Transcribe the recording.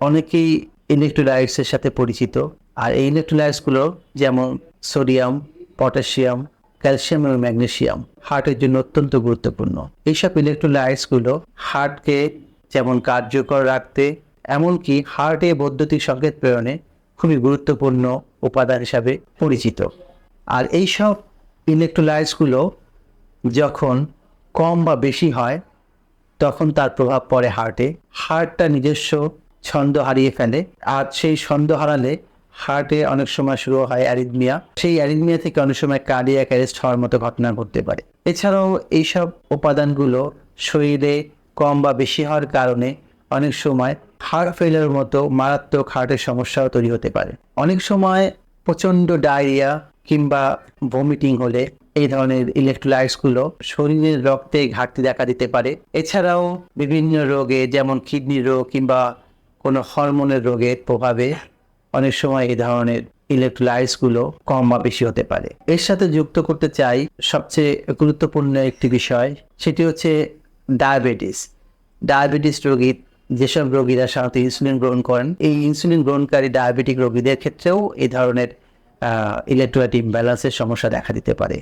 অনেকেই ইলেকট্রোলাইটসের সাথে পরিচিত। আর এই ইলেকট্রোলাইটসগুলো যেমন সোডিয়াম, পটাশিয়াম, ক্যালসিয়াম এবং ম্যাগনেসিয়াম হার্টের জন্য অত্যন্ত গুরুত্বপূর্ণ। এইসব ইলেকট্রোলাইটসগুলো হার্টকে যেমন কার্যকর রাখতে, এমনকি হার্টে বৈদ্যুতিক সংকেত প্রেরণে খুবই গুরুত্বপূর্ণ উপাদান হিসাবে পরিচিত। আর এইসব ইলেকট্রোলাইটসগুলো যখন কম বা বেশি হয়, তখন তার প্রভাব পড়ে হার্টে। হার্টটা নিজস্ব ছন্দ হারিয়ে ফেলে। আর সেই ছন্দ হারালে হার্টে অনেক সময় শুরু হয় অ্যারিথমিয়া সেই অ্যারিথমিয়া থেকে অনেক সময় কার্ডিয়াক অ্যারেস্ট হওয়ার মতো ঘটনা ঘটতে পারে। এছাড়াও এইসব উপাদানগুলো শরীরে কম বা বেশি হওয়ার কারণে অনেক সময় হার্ট ফেলের মতো মারাত্মক হার্টের সমস্যাও তৈরি হতে পারে। অনেক সময় প্রচণ্ড ডায়রিয়া কিংবা ভমিটিং হলে এই ধরনের ইলেকট্রোলাইটসগুলো শরীরের রক্তে ঘাটতি দেখা দিতে পারে। এছাড়াও বিভিন্ন রোগে যেমন কিডনি রোগ কিংবা কোনো হরমোনের রোগের প্রভাবে অনেক সময় এই ধরনের ইলেকট্রোলাইটসগুলো কম বা বেশি হতে পারে। এর সাথে যুক্ত করতে চাই সবচেয়ে গুরুত্বপূর্ণ একটি বিষয়, সেটি হচ্ছে ডায়াবেটিস। ডায়াবেটিস রোগী, যেসব রোগীরা সাধারণত ইনসুলিন গ্রহণ করেন, এই ইনসুলিন গ্রহণকারী ডায়াবেটিক রোগীদের ক্ষেত্রেও এই ধরনের ইলেকট্রোলাইট ইমব্যালেন্সের সমস্যা দেখা দিতে পারে।